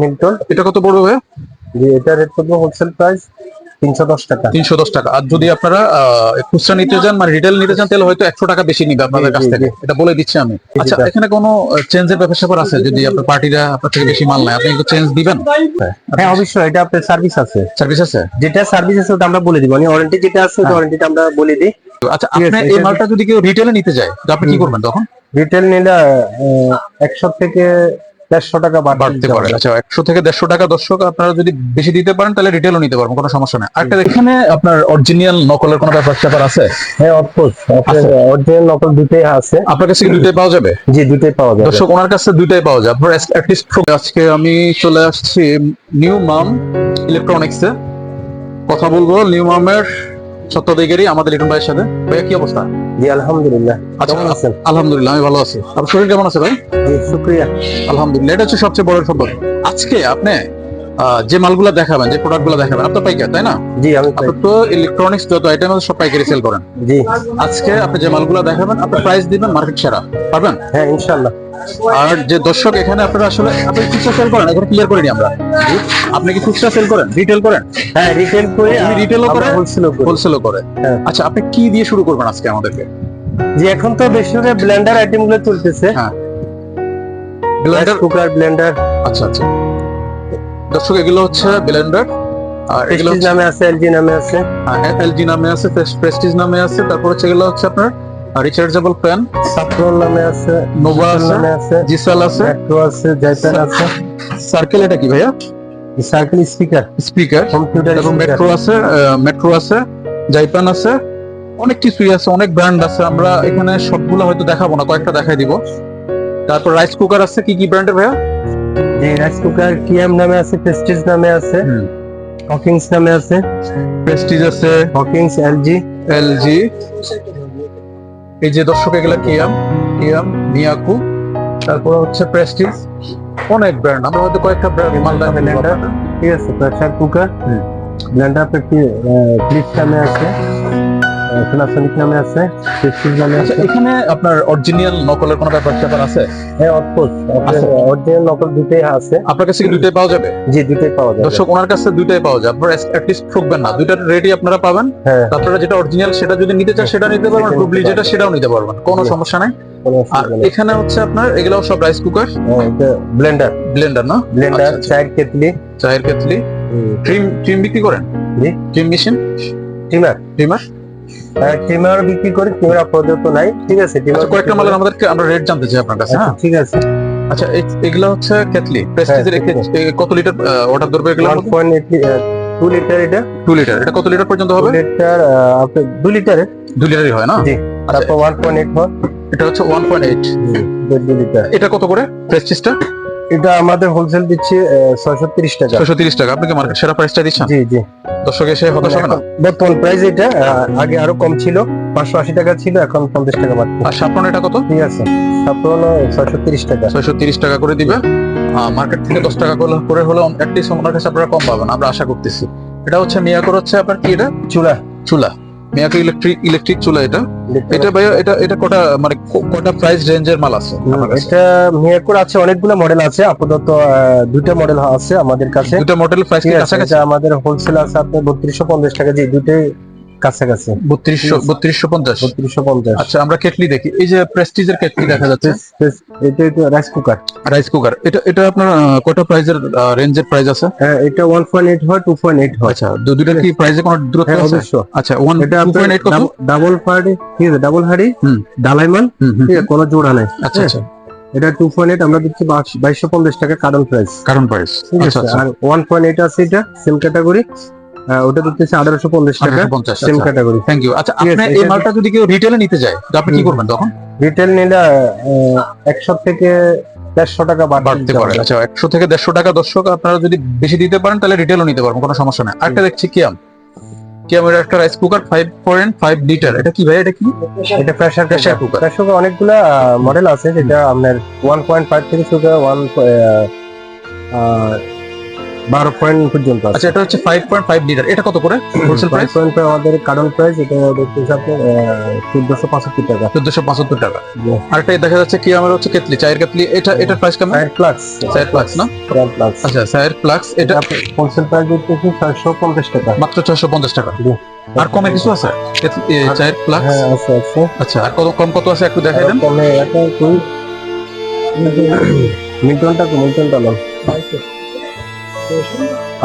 Milton এটা কত পড়বে ভাইয়া যে এটা রেট পড়বে হোলসেল প্রাইস তিনশো দশ টাকা। তিনশো দশ টাকা। আর যদি আপনারা খুচরা নিতে চান মানে রিটেল নিতে চান তাহলে হয়তো একশো টাকা বেশি নিবে আপনাদের কাছ থেকে। এটা বলে দিচ্ছি আমি। আচ্ছা এখানে কোনো চেঞ্জের ব্যাপার স্যাপার আছে? যদি আপনার পার্টিরা আপনার থেকে বেশি মাল নেয় আপনি একটু চেঞ্জ দিবেন? হ্যাঁ। অবশ্যই এটা আপনার সার্ভিস আছে। সার্ভিস আছে? যেটা সার্ভিস আছে ওটা আমরা বলে দিব। মানে ওয়ারেন্টি যেটা আছে ওটা হ্যাঁ। ওয়ারেন্টিটা আমরা বলে দিই। আচ্ছা আপনি এই মালটা যদি কেউ রিটেলে নিতে যায় তো আপনি কি করবেন তখন? রিটেল নিলে একশো থেকে দেড়শো টাকা বাড়তে পারে। আচ্ছা একশো থেকে দেড়শো টাকা দর্শক আপনারা যদি বেশি দিতে পারেন তাহলে রিটেলও নিতে পারবেন কোনো সমস্যা নেই। আরেকটা এখানে আপনার অরিজিনাল নকলের কোনো ব্যাপার স্যাপার আছে? হ্যাঁ অফকোর্স অরিজিনাল নকল দুটোই আছে। আপনার কাছে কি দুইটাই পাওয়া যাবে? জি দুটোই পাওয়া যাবে। দর্শক ওনার কাছে দুইটাই পাওয়া যায় আপনার অ্যাটলিস্ট আজকে আমি চলে আসছি নিউ মাম ইলেকট্রনিক্স এ কথা বলব নিউ মামের সত্যাধিকারী আমাদের লিটন ভাইয়ের সাথে। ভাইয়া কি অবস্থা? জি আলহামদুলিল্লাহ। আচ্ছা কেমন আছেন? আলহামদুলিল্লাহ আমি ভালো আছি। আপনার শরীর কেমন আছে ভাই? জি শুক্রিয়া। আলহামদুলিল্লাহ এটা হচ্ছে সবচেয়ে বড় সম্পদ। আজকে আপনি যে মালগুলো দেখাবেন যে প্রোডাক্টগুলো দেখাবেন আপনার পাইকার তাই না? জি আমি আপনার তো ইলেকট্রনিক্স যত আইটেম আছে সব পাইকারি সেল করেন। জি। আজকে আপনি যে মালগুলো দেখাবেন আপনি প্রাইস দিবেন মার্কেট সেরা পারবেন? হ্যাঁ ইনশাল্লাহ আর যে দর্শক এখানে আপনারা আসলে আপনি খুচরা সেল করেন এখন ক্লিয়ার করিনি আমরা। আপনি কি খুচরা সেল করেন? রিটেল করেন? হ্যাঁ রিটেল করে তুমি retail ও করে? হোলসেলও করি। আচ্ছা আপনি কি দিয়ে শুরু করবেন আজকে আমাদেরকে? জি এখন তো বেশিরভাগ ব্লেন্ডার আইটেমগুলো চলতেছে। হ্যাঁ। ব্লেন্ডার কুকার ব্লেন্ডার আচ্ছা আচ্ছা। দর্শক এগুলো হচ্ছে ব্লেন্ডার আর এগুলো নামে আছে এলজি নামে আছে। এলজি নামে আছে প্রেস্টিজ নামে আছে তারপর হচ্ছে এগুলো হচ্ছে আপনার রিচার্জেবল ফ্যান সাফরন নামে আছে নোভা আছে নামে আছে জিসাল আছে মেট্রো আছে জাইপান আছে। সার্কেল এটা কি ভাইয়া? সার্কেল স্পিকার স্পিকার কম্পিউটার এবং মেট্রো আছে মেট্রো আছে জাইপান আছে অনেক কিছুই আছে অনেক ব্র্যান্ড আছে আমরা এখানে সবগুলো হয়তো দেখাবো না কয়েকটা দেখাই দিব। তারপর রাইস কুকার আছে কি কি ব্র্যান্ডের ভাইয়া? যে রাইস কুকার কিয়াম নামে আছে প্রেস্টিজ নামে আছে হকিংস নামে আছে। প্রেস্টিজ আছে। Hawkins LG. এলজি। এই যে দর্শক এগুলা কিয়াম কিয়াম মিয়াকু তারপর হচ্ছে প্রেস্টিজ। অনেক ব্র্যান্ড আমরা হয়তো কয়েকটা ব্র্যান্ড মাল দেখাই দিব Blender, আপনাদের। ঠিক আছে প্রেসার কুকার। ব্লেন্ডার ক্লিপ নামে আছে। সোনাসনিক নামে আছে প্রেস্টিজ নামে আচ্ছা আছে। এখানে আপনার অরিজিনাল নকলের কোনো ব্যাপার স্যাপার আছে? হ্যাঁ অফকোর্স অরিজিনাল নকল দুটোই আছে। আপনার কাছে কি দুইটাই পাওয়া যাবে? জি দুটোই পাওয়া যাবে। দর্শক ওনার কাছে দুইটাই পাওয়া যায় আপনারা অ্যাটলিস্ট ঠকবেন না। দুইটার রেডি আপনারা পাবেন। হ্যাঁ। আপনারা যেটা অরিজিনাল সেটা যদি নিতে চান সেটা নিতে পারবেন। ডুপ্লি যেটা সেটাও নিতে পারবেন। কোনো সমস্যা নাই। আর এখানে হচ্ছে আপনার এগুলাও সব রাইস কুকার ব্লেন্ডার ব্লেন্ডার না? ব্লেন্ডার আচ্ছা, আচ্ছা। চায়ের কেটলি চায়ের কেতলি। ট্রিম ট্রিম বিক্রি করেন? জি। Trim machine trimmer trimmer trimmer বিক্রি করে ট্রিমার আপাতত নাই। ঠিক আছে ট্রিমার আচ্ছা কয়েকটা মালের আমাদেরকে আমরা রেট জানতে চাই আপনার কাছে হ্যাঁ? ঠিক আছে। আচ্ছা এগুলা হচ্ছে প্রেস্টিজের হ্যাঁ, কত লিটার অর্ডার ধরবে এগুলো ওয়ান পয়েন্ট টু লিটার এটা। টু লিটার এটা কত লিটার পর্যন্ত হবে? লিটার আপনার দু লিটারের দুই লিটারই হয় না? জি আচ্ছা তারপর ওয়ান পয়েন্ট এইট হয়। এটা হচ্ছে ওয়ান পয়েন্ট এইট দু লিটার এটা কত করে? প্রেস্টিজটা এটা আমাদের হোলসেল দিচ্ছি ছয়শো তিরিশ টাকা। ছয়শো তিরিশ টাকা। আপনি কি মার্কেট সেরা প্রাইসটা দিচ্ছেন? জি জি। দর্শক এসে হতাশ হবে না? বর্তমান প্রাইস এটা আগে আরও কম ছিল পাঁচশো আশি টাকা ছিল এখন পঞ্চাশ টাকা বাড়ছে আর সাপন এটা কত? ঠিক আছে। সাপ্রন ছয়শো তিরিশ টাকা। ছয়শো তিরিশ টাকা করে দিবে। মার্কেট থেকে দশ টাকা করে করে হলে অ্যাটলিস্ট ওনার কাছে আপনারা কম পাবেন আমরা আশা করতেছি। এটা হচ্ছে মিয়াকোর হচ্ছে আপনার কি এটা? চুলা। চুলা। মিয়াকো ইলেকট্রিক ইলেকট্রিক চুলা এটা। এটা ভাইয়া এটা এটা কটা মানে কটা প্রাইস রেঞ্জের মাল আছে? এটা মিয়াকুর আছে অনেকগুলো মডেল আছে। আপাতত দুইটা মডেল আছে আমাদের কাছে। দুইটা মডেল প্রাইস কি আছে আমাদের হোলসেল আছে আপনার বত্রিশশো পঞ্চাশ টাকা জি দুটোই কাছাকাছি। বত্রিশশো বত্রিশশো পঞ্চাশ। বত্রিশশো পঞ্চাশ। আচ্ছা আমরা কেটলি দেখি। এই যে প্রেস্টিজের কেটলি দেখা যাচ্ছে। এটা এটা রাইস কুকার রাইস কুকার এটা এটা আপনার কটা প্রাইজের রেঞ্জের প্রাইস আছে? হ্যাঁ এটা ওয়ান পয়েন্ট এইট হয় টু পয়েন্ট এইট হয়। আচ্ছা দু- দুইটার কি প্রাইসে কোনো দূরত্ব হ্যাঁ আছে? আচ্ছা ওয়ান এটা টু পয়েন্ট এইট কত? ডাবল হাড়ি ঠিক আছে ডাবল হাড়ি হুম। ডালাইমান। ঠিক আছে কোনো জোড়া নাই। আচ্ছা আচ্ছা। এটা টু পয়েন্ট এইট আমরা দিচ্ছি বাইশশো পঞ্চাশ টাকা কারণ প্রাইস কারণ প্রাইস ঠিক আছে আর ওয়ান পয়েন্ট এইট আছে এটা সেম ক্যাটাগরি ওটা দিতেছে আঠারোশো পঞ্চাশ টাকা সেম ক্যাটাগরি থ্যাংক ইউ আচ্ছা আপনি এই মালটা যদি কেউ রিটেলে নিতে যায় তো আপনি কি করবেন তখন? রিটেল নিলে একশো থেকে দেড়শো টাকা বাড়তে পারে আচ্ছা একশো থেকে দেড়শো টাকা দর্শক আপনারা যদি বেশি দিতে পারেন তাহলে রিটেলও নিতে পারবেন কোনো সমস্যা নেই। আরেকটা দেখছি কিয়াম। কিয়ামের একটা rice cooker five point five litre এটা কি ভাই এটা কি? এটা pressure pressure cooker pressure cooker অনেকগুলা মডেল আছে যেটা আপনার ওয়ান পয়েন্ট ফাইভ থেকে শুরু করে ওয়ান বারো পয়েন্ট পর্যন্ত আচ্ছা এটা হচ্ছে ফাইভ পয়েন্ট ফাইভ লিটার এটা কত করে? হোলসেল প্রাইস পয়েন্ট আমাদের কারণ প্রাইস এটা দেখতেছি আপনার চোদ্দশো পঁচাত্তর টাকা। চোদ্দশো পঁচাত্তর টাকা। আরেকটা দেখা যাচ্ছে কি? আমার হচ্ছে কেতলি চায়ের কেতলি এটা এটার প্রাইস কেমন? ফায়ার প্লাক্স চায়ের ফ্লাক্স না? ফায়ার প্লাক্স আচ্ছা চায়ের ফ্লাক্স এটা হোলসেল প্রাইস দেখতেছি ছয়শো পঞ্চাশ টাকা। মাত্র ছয়শো পঞ্চাশ টাকা। আর কমে কিছু আছে? চায়ের ফ্লাক্স হ্যাঁ আছে আছে। আচ্ছা আর কত কম কত আছে একটু দেখাই দেন। কমে কই মিল্টনটা মিল্টনটা নাম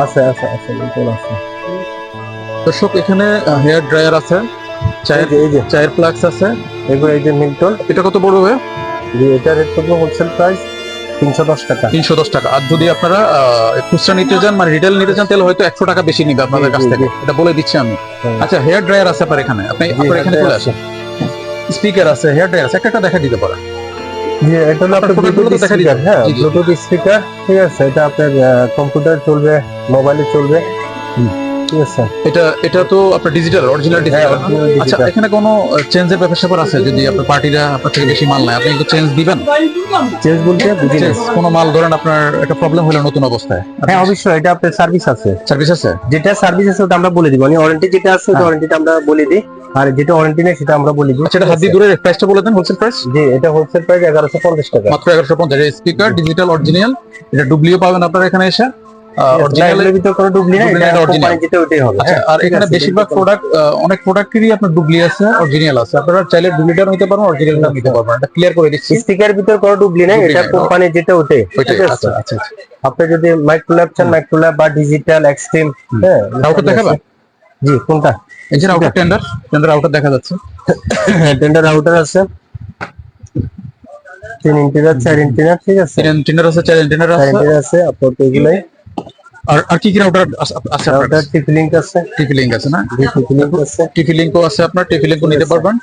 আছে আছে আছে আছে। দর্শক এখানে হেয়ার ড্রায়ার আছে চায়ের এই যে চায়ের ফ্লাক্স আছে এগুলো এই যে মিল্টন এটা কত পড়বে যে এটা রেট করব হোলসেল প্রাইস তিনশো দশ টাকা। তিনশো দশ টাকা। আর যদি আপনারা খুচরা নিতে চান মানে রিটেল নিতে চান তাহলে হয়তো একশো টাকা বেশি নিবে আপনাদের কাছ থেকে। এটা বলে দিচ্ছি আমি। হ্যাঁ। আচ্ছা হেয়ার ড্রায়ার আছে আপনার এখানে। আপনি আপনার এখানে চলে আসেন। স্পিকার আছে হেয়ার ড্রায়ার আছে। একটা দেখা দিতে পারে যে এটা হলো আপনার ব্লুটুথ স্পিকার হ্যাঁ জি, জি। ব্লুটুথ স্পিকার ঠিক আছে এটা আপনার কম্পিউটার চলবে মোবাইলে চলবে। এটা এটা তো আপনার ডিজিটাল অরিজিনাল ডিজিটাল আচ্ছা এখানে কোনো চেঞ্জের ব্যাপার স্যাপার আছে? যদি আপনার পার্টিরা আপনার থেকে বেশি মাল নেয় আপনি একটু চেঞ্জ দিবেন? চেঞ্জ বলতে। Change, কোনো মাল ধরেন আপনার একটা প্রবলেম হলো নতুন অবস্থায়। হ্যাঁ অবশ্যই এটা আপনার সার্ভিস আছে। সার্ভিস আছে? যেটা সার্ভিস আছে ওটা আমরা বলে দিব। মানে ওয়ারেন্টি যেটা আছে ওটা হ্যাঁ। ওয়ারেন্টিটা আমরা বলে দিই। আর যেটা ওয়ারেন্টি নেই সেটা আমরা বলি এটা হাত দিয়ে দূরের প্রাইসটা বলে দেন হোলসেল প্রাইস জি এটা হোলসেল প্রাইস এগারোশো পঞ্চাশ টাকা। মাত্র এগারোশো পঞ্চাশ। স্পিকার ডিজিটাল অরিজিনাল এটা ডুবলিও পাবেন আপনারা এখানে এসে। আচ্ছা আর এখানে বেশিরভাগ প্রোডাক্ট অনেক প্রোডাক্টেরই আপনার ডুবলি আছে অরিজিনাল আছে। আপনারা চাইলে ডুবলিটা নিতে পারেন অরিজিনালটা নিতে পারবেন। এটা ক্লিয়ার করে দিচ্ছি। স্টিকার ভিতরে কোনো ডুবলি নাই এটা কোম্পানি যেটা আচ্ছা আচ্ছা। আপনি যদি মাইক্রোল্যাব চান মাইক্রোল্যাব বা ডিজিটাল এক্সট্রিম হ্যাঁ দেখাবেন? জি কোনটা? আউটার টেন্ডার টেন্ডার আউটার দেখা যাচ্ছে। টেন্ডার আছে। তিন চার ঠিক আছে। আছে চার আছে। আছে আপনার তো এগুলাই। আর আর কি কি রাউটার আছে টিপি লিঙ্ক আছে। টিপি লিংক আছে না? টিপি লিঙ্ক আছে। টিপি লিংকও আছে আপনার টিপি লিংকও নিতে পারবেন।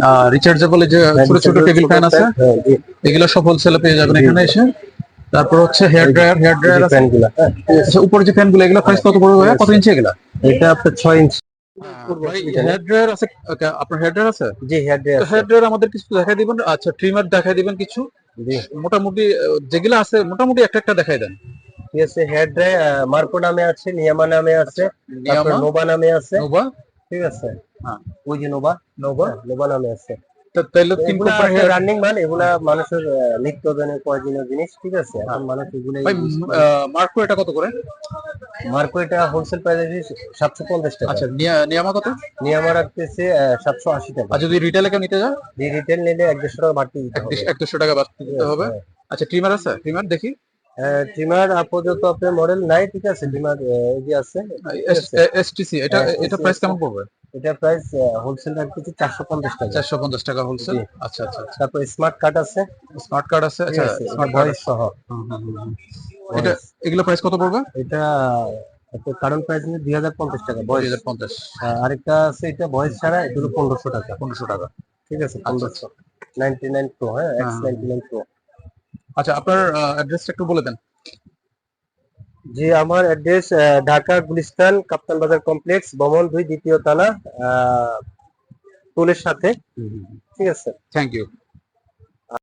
হ্যাঁ। রিচার্জেবল যে ছোট ছোট টেবিল ফ্যান আছে হ্যাঁ এগুলো সব হোলসেলে পেয়ে যাবেন এখানে এসে। তারপর হচ্ছে হেয়ার ড্রায়ার হেয়ার ড্রায়ার আছে। ফ্যানগুলো হ্যাঁ আচ্ছা উপরে যে ফ্যানগুলো এগুলো প্রাইস কত পড়বে? কত ইঞ্চি এগুলা? এটা আপনার ছয় ইঞ্চি। আছে আপনার আছে? জি আমাদের কিছু দেখাই দিবেন আচ্ছা ট্রিমার দেখাই দিবেন কিছু? জি। মোটামুটি যেগুলো আছে মোটামুটি একটা একটা দেখাই দেন। ঠিক আছে হেয়ার ড্রায়ার মার্কো নামে আছে নিয়ামা নামে আছে নোভা নামে আছে। নোভা ঠিক আছে। হ্যাঁ। ওই যে নোভা নোভা হ্যাঁ, নোভা নামে আছে। তা- তাইলে তিন এগুলা রানিং মাল এগুলা মানুষের প্রয়োজনীয় জিনিস ঠিক আছে? এখন মানুষ এগুলো মার্কো এটা কত করে? মার্কো এটা হোলসেল প্রাইস আছে সাতশো পঞ্চাশ টাকা। আচ্ছা নিয়ামা কত? নিয়ামা রাখতেছে সাতশো আশি টাকা। আর যদি রিটেলে কেউ নিতে যায় রিটেল নিলে এক দেড়শো টাকা বাড়তি দিতে হবে। এক দুশো টাকা বাড়তি দিতে হবে। আচ্ছা ট্রিমার আছে? ট্রিমার দেখি। ট্রিমার আপাতত আপনার মডেল নাই ঠিক আছে? ট্রিমার এই যে আছে এসটিসি এটা হ্যাঁ, এটা প্রাইস কেমন পড়বে? এটা প্রাইস হোলসেল রাখতেছে চারশো পঞ্চাশ টাকা। চারশো পঞ্চাশ টাকা হোলসেল আচ্ছা আচ্ছা আচ্ছা। তারপর স্মার্ট কার্ড আছে। স্মার্ট কার্ড আছে? আচ্ছা স্মার্ট ভয়েস সহ। এটা এগুলো প্রাইস কত পড়বে? এটা কারণ প্রাইস নিয়ে দুই হাজার পঞ্চাশ টাকা দুই হাজার পঞ্চাশ। আরেকটা আছে এটা ভয়েস ছাড়া এটা হলো পনেরোশো টাকা। পনেরোশো টাকা। ঠিক আছে আচ্ছা পনেরোশো। নাইনটি নাইন প্রো হ্যাঁ এক্স নাইনটি নাইন প্রো আচ্ছা আপনার অ্যাড্রেসটা একটু বলে দেন। জি আমার অ্যাড্রেস ঢাকা গুলিস্তান কাপ্তান বাজার কমপ্লেক্স বমন দুই দ্বিতীয় তালা টোলের সাথে। ঠিক আছে। Thank you